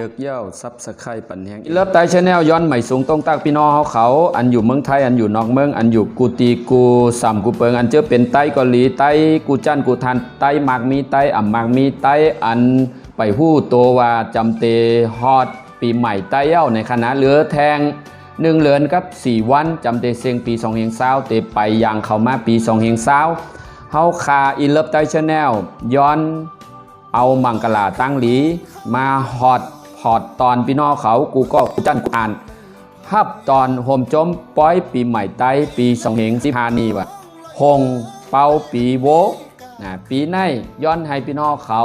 จิกเย้าซับสไครปันแหงเลิฟไตชาแนลย้อนใหม่สูงตรงตักพี่น้องเขาเขา อันอยู่เมืองไทยอันอยู่นอกเมืองอันอยู่กูตีกูสัมกูเปิงอันเจอเป็นไต้เกาหลีไต้กูจันกูทันไต้มากมีไต้อ่ำมากมีไต้อันไปหู้ตัวว่าจำเตฮอดปีใหม่ไต้เย้าในคณะเหลือแทงหนึ่งเดือนกับสี่วันจำเตเซงปีสองเฮงเศร้าเตไปยางเขามาปีสองเฮงเศร้าเฮาคาอิเลิฟไตชาแนลย้อนเอามังกลาตั้งหลีมาฮอด พอดตอนพี่น้องเขากูก็กูจันอ่านฮับตอนโฮมจมป้อยปีใหม่ไต้ปีสองเฮงสิพานีวะฮงเป่าปีโวนะปีในย้อนให้พี่น้องเขา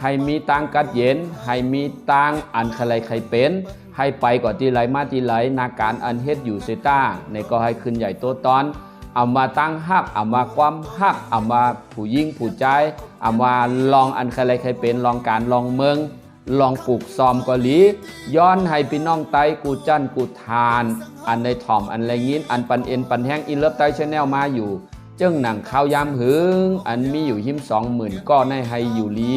ให้มีตังกัดเย็น ให้มีตังอันใครใครเป็น ให้ไปก่อนที่ไหลมาที่ไหลนาการอันเฮ็ดอยู่เซต้าในก็ให้ขึ้นใหญ่โตตอนเอามาตั้งฮักเอามาความฮักเอามาผู้ยิ่งผู้ใจเอามาลองอันใครใครเป็นลองการลองเมือง ลองปลูกซอมกาหลีย้อนให้พี่น้องไต้กูจันกูทาน อันในถ่อมอันไรยินอันปันเอ็นปันแห้งอินเลิฟไต้ชาแนลมาอยู่ เจ้งหนังข้าวยามหึงอันมีอยู่หิมสองหมื่นก็ในให้อยู่ลี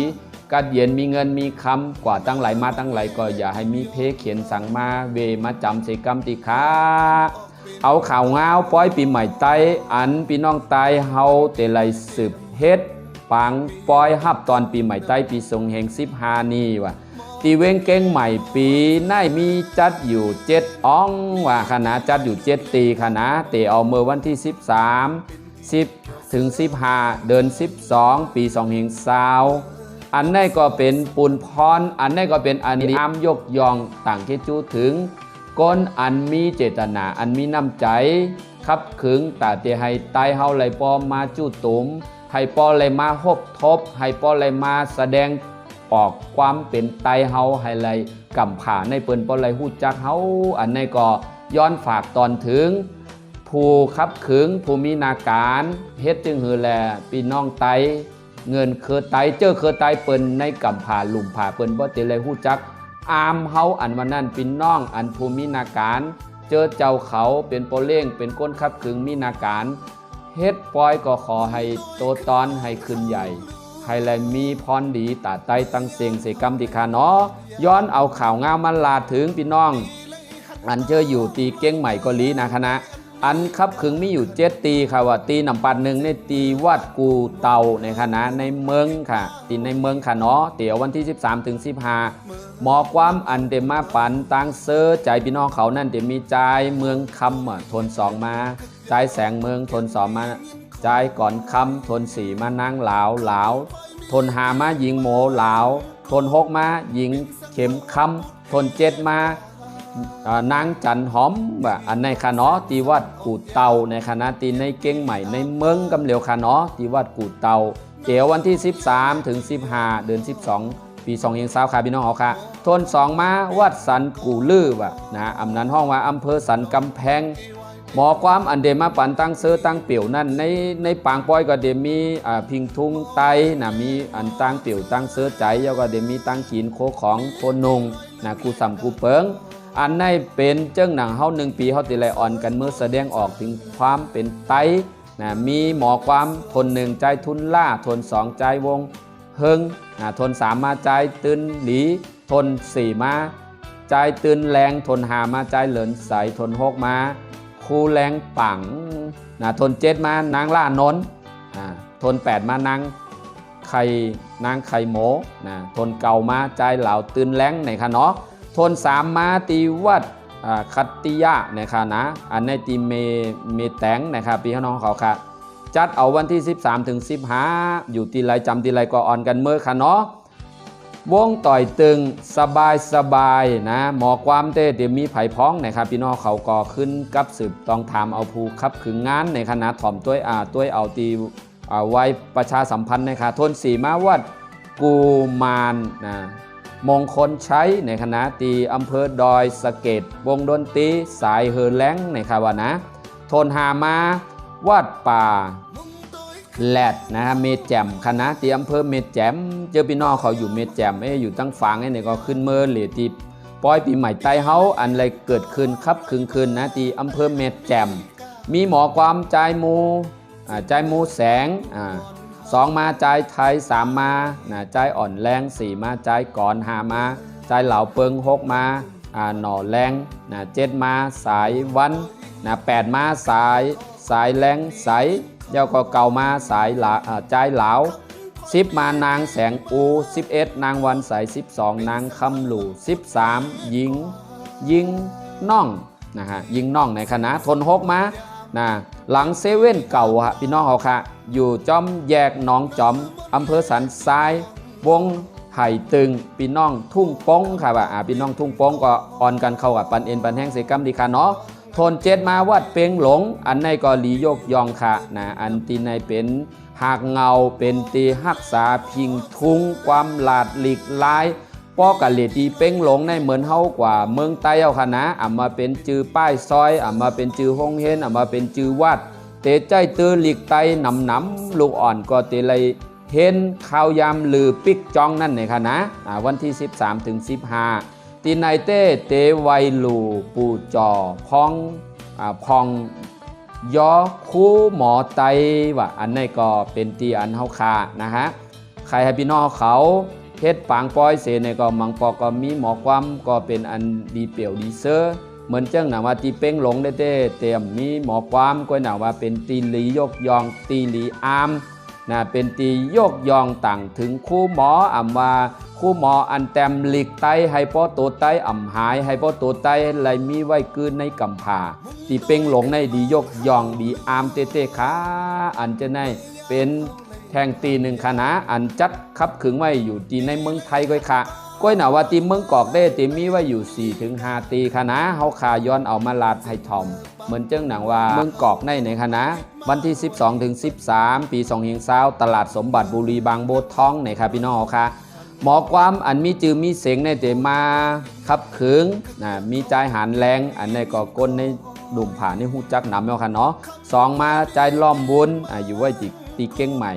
กัดเย็นมีเงินมีคำกว่าตั้งไหลายมาตั้งไหลายก็อย่าให้มีเพเขียนสั่งมาเวมาจำเสกรรมติขาเอาข่าวงาวป้อยปีใหม่ไต้อันพี่น้องไต้เฮาเตไลสืบเฮ็ดปังปอยฮับตอนปีใหม่ใต้ปีทรงแห่งสิบหานี่ว่ะ ตีเว้งเก้งใหม่ปีน่ายมีจัดอยู่เจ็ดอ่องว่าคณะจัดอยู่เจ็ดตีคณะเตเอาเมื่อวันที่ 13 10 ถึง 15 เดือน 12 ปี2เฮงซาวอันนี้ก็เป็นปุนพร อันนี้ก็เป็นอันนี้อามยกยองต่างที่จูถึงก้นอันมีเจตนาอันมีน้ำใจขับขึงตาเตียให้ตายเฮาไหลปอมาจู้ตุมให้ปอไหลมาฮบทบให้ปอไหลมาแสดง ออกความเป็นไตเฮาให้ไหลกำผ่าในเปิ้นปอไลหู้จักเฮาอันในก็ย้อนฝากตอนถึง ผู้ขับขึงผู้มีนาการเฮ็ดจึงหือแลพี่น้องไตเงินเคอไตเจอเคอไตเปิ้นในกำผ่าหลุมผ่าเปิ้นบ่เตเลยหู้จัก อามเฮาอันวันนั้นพี่น้องอันภูมินาการ เจอเจ้าเขาเป็นโปเล่งเป็นก้นขับขึงมีนาการเฮ็ดปอยก็ขอให้โตตอนให้ขึ้นใหญ่ ให้แลมีพรดีตาไตตั้งเสียงเสกรรมติคาเนาะย้อนเอาข่าวงามมาลาถึงพี่น้อง อันเจออยู่ตีเก้งใหม่กาหลีนะคณะอันครับขึงมีอยู่เจ็ดตีค่ะว่าตีนำปันหนึ่งในตีวัดกูเตาในคณะในเมืองค่ะ ตีในเมืองค่ะเนาะเดี๋ยววันที่ 13ถึง15หมอความอันเดมาปันตังเซอร์ใจพี่น้องเขานั่นเดี๋ยวมีใจเมืองคำทนสองมาใจแสงเมืองทนสองมา ใจก่อนคำทนสี่มานั่งหลาวหลาวทนหามายิงโมหลาว ทนหกมายิงเข็มคำทนเจ็ดมาอ่านางจันหอมว่าอันในคณะตีวัดกูเตาในคณะตีในเก้งใหม่ในเมืองกำเหลียวคณะตีวัดกูเตาเดี๋ยววันที่ 13 ถึง 15 เดือน 12 ปี2เฮงสาวค่ะพี่น้องเขาค่ะ ทนสองมาวัดสันกูลือว่ะนะอำนั้นห้องว่าอำเภอสันกำแพง หมอความอันเดมาปันตั้งเซอตั้งเปี่ยวนั่นในในปางป้อยก็เดมีอ่าพิงทุงไตนะมีอันตั้งเปี่ยวตั้งเซอใจแล้วก็เดมีตั้งขีนโคของโคนนงนะกูสัมกูเปิงอันในเป็นเจ้งหนังเฮาหนึ่งปีเฮาติไลอ่อนกันเมื่อแสดงออกถึงความเป็นไตนะมีหมอความทนหนึ่งใจทุนล่าทนสองใจวงเฮิงนะทนสามมาใจตื่นหลีทนสี่มาใจตื่นแรงทนหามาใจเหลินใสทนหกมา คูแรงปังนะทนเจ็ดมานางล่านนท์อ่าทนแปดมานางไข่นางไข่โหมนะทนเก่ามาใจเหล่าตื่นแรงในคะเนาะทนสามมาตีวัดอ่าคัตติยะนะคะนะอันในตีเมเมแตงนะครับพี่น้องเขาค่ะจัดเอาวันที่ 13ถึง15อยู่ตีไรจำตีไรก็ออนกันเมื่อค่ะเนาะ วงต่อยตึงสบายสบายนะหมอความเต้เดี๋ยวมีไผ่พ้องนะครับพี่น้องเขาก่อขึ้นกับสืบต้องถามเอาภูคับขึงงานในคณะถ่อมต้วยอาต้วยเอาตีอ่าไว้ประชาสัมพันธ์นะคะทนสีมาวัดกูมานนะมงคลใช้ในคณะตีอำเภอดอยสะเก็ดวงดนตรีสายเฮอแล้งในค่ะว่านะ ทนหามาวัดป่า แลดนะฮะเมดแจมคณะที่อำเภอเมดแจมเจอพี่น้องเขาอยู่เมดแจมเอ้ยอยู่ตั้งฝางไอ้เนี่ยก็ขึ้นเมื่อเหลียที่ปอยปีใหม่ใต้เฮาอันไรเกิดขึ้นครับคืนคืนนะที่อำเภอเมดแจมมีหมอความใจมูอ่าใจมูแสงอ่าสองมาใจไทยสามมานะใจอ่อนแรงสี่มาใจก่อนหามา ใจเหล่าเปิงหกมาอ่าหน่อแรงนะเจ็ดมาสายวันนะแปดมาสายสายแรงใส เดี๋ยวก็เก่ามาสายหลาอ่าใจเหลาสิบมานางแสงอูสิบเอ็ดนางวันใสสิบสองนางคำหลู่สิบสามหญิงยิงน่องนะฮะยิงน่องในคณะทนหกมานะหลังเซเว่นเก่าฮะพี่น้องเขาค่ะ อยู่จอมแยกหนองจอมอำเภอสันทรายวงไห่ตึงพี่น้องทุ่งป้งค่ะว่าพี่น้องทุ่งป้งก็ออนกันเข้ากับปันเอ็นปันแห้งเสกรรมดีค่ะเนาะ ทนเจ็ดมาวัดเปงหลง อันในก็หลียกยองค่ะนะอันตีในเป็นหากเงาเป็นตีหักษาพิงทุงความหลาดหลีกลายปอกะเลตีเป้งหลงในเหมือนเฮากว่าเมืองใต้เอาค่ะนะอ่ามาเป็นจือป้ายซอยอ่ามาเป็นจือห้องเฮนอ่ามาเป็นจือวัด เตใจตือหลีกไตนำน้ำลูกอ่อนก็เตเลยเห็นข่าวยามลือปิกจองนั่นเนี่ค่ะนะอ่าวันที่ 13ถึง15 ตีนายเต้เตไวลูปูจอพองอ่าพองยอคู่หมอไตว่าอันนี้ก็เป็นตีอันเฮาคานะฮะใครให้พี่น้องเขาเฮ็ดปางปอยเสนก็มังปอก็มีหมอความก็เป็นอันดีเปียวดีเซอร์เหมือนเจ้งหนาว่าตีเป้งหลงได้เต้เตรียมมีหมอความก็หนาว่าเป็นตีหลียกยองตีหลีอามนะเป็นตียกยองต่างถึงคู่หมออ่ำว่า คู่หมออันแตมหลีกไตให้ป้อตัวไตอ่ำหายให้ป้อตัวไตไหลมีไว้คืนในกำผาตีเป้งหลงในดียกยองดีอามเตเต้ขาอันจะในเป็นแทงตีหนึ่งคณะอันจัดคับขึงไว้อยู่ตีในเมืองไทยก้อยค่ะก้อยหนาว่าตีเมืองกอกได้ตีมีไว้อยู่4ถึง5ตีคณะเฮาขาย้อนเอามาลาดให้ทอม เหมือนเจ้งหนังว่าเมืองกอกในในคณะวันที่ 12ถึง13 ปี2เฮียงเศร้าตลาดสมบัติบุรีบางโบทท้องในครับพี่น้องค่ะ หมอความอันมีจือมีเสียงในเตมาขับขึงนะมีใจหานแรงอันในก็ก้นในดุมผ่าในหูจักนำแล้วค่ะเนาะสองมาใจล้อมบุญอ่าอยู่ไว้ตีตีเก้งใหม่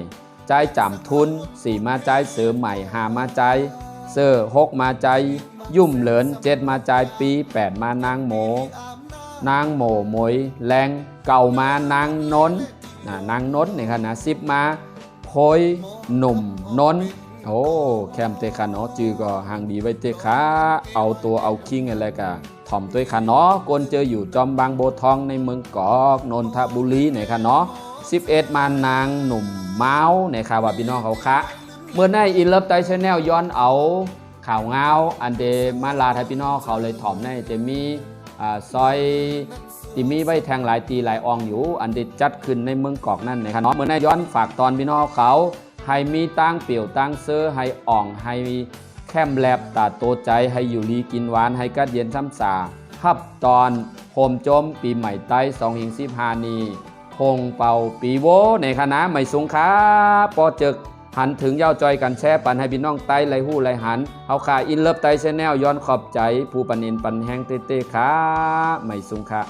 ใจายจำทุนสี่มาใจเสริมใหม่หามาใจายเซอหกมาใจยุ่มเหลินเจ็ดมาใจปีแปดมานางโหมนางโหมหมวยแรงเก่ามานางนนนะนางนนนี่ค่ะนะสิบมาโพยหนุ่มนน โอ้แคมเตคาเนาะจือก็ห่างดีไว้เตคะเอาตัวเอาคิงอะไรกะถ่อมตัวค่ะเนาะกนเจออยู่จอมบางโบทองในเมืองกอกนนทบุรีนี่ค่ะเนาะ11 มานางหนุ่มเมาส์ในข่าว่าพี่น้องเขาคะเมื่อในอินเลิฟไตชแนลย้อนเอาข่าวเงาอันเดมาลาไทยพี่น้องเขาเลยถ่อมในจะมีอ่าซอยที่มีไว้แทงหลายตีหลายอองอยู่ อันเดจัดขึ้นในเมืองกอกนั่นนะครับเนาะเมื่อในย้อนฝากตอนพี่น้องเขา ให้มีตั้งเปี่ยวตั้งเซอให้อ่องให้แคมแลบตาโตใจให้อยู่ลีกินหวานให้กัดเย็นซ้ำสาฮับตอนโฮมจมปีใหม่ไต้สองหิงสิบฮานีพงเป่าปีโวในคณะไม่สูงค้าปอจึกหันถึงเย้าจอยกันแช่ปันให้พี่น้องไต้ไรหู้ไรหันเอาขาอินเลิฟไต้ชนแนลย้อนขอบใจ ผู้ปันอินปันแห้งเต้ๆขาไม่สูงค้า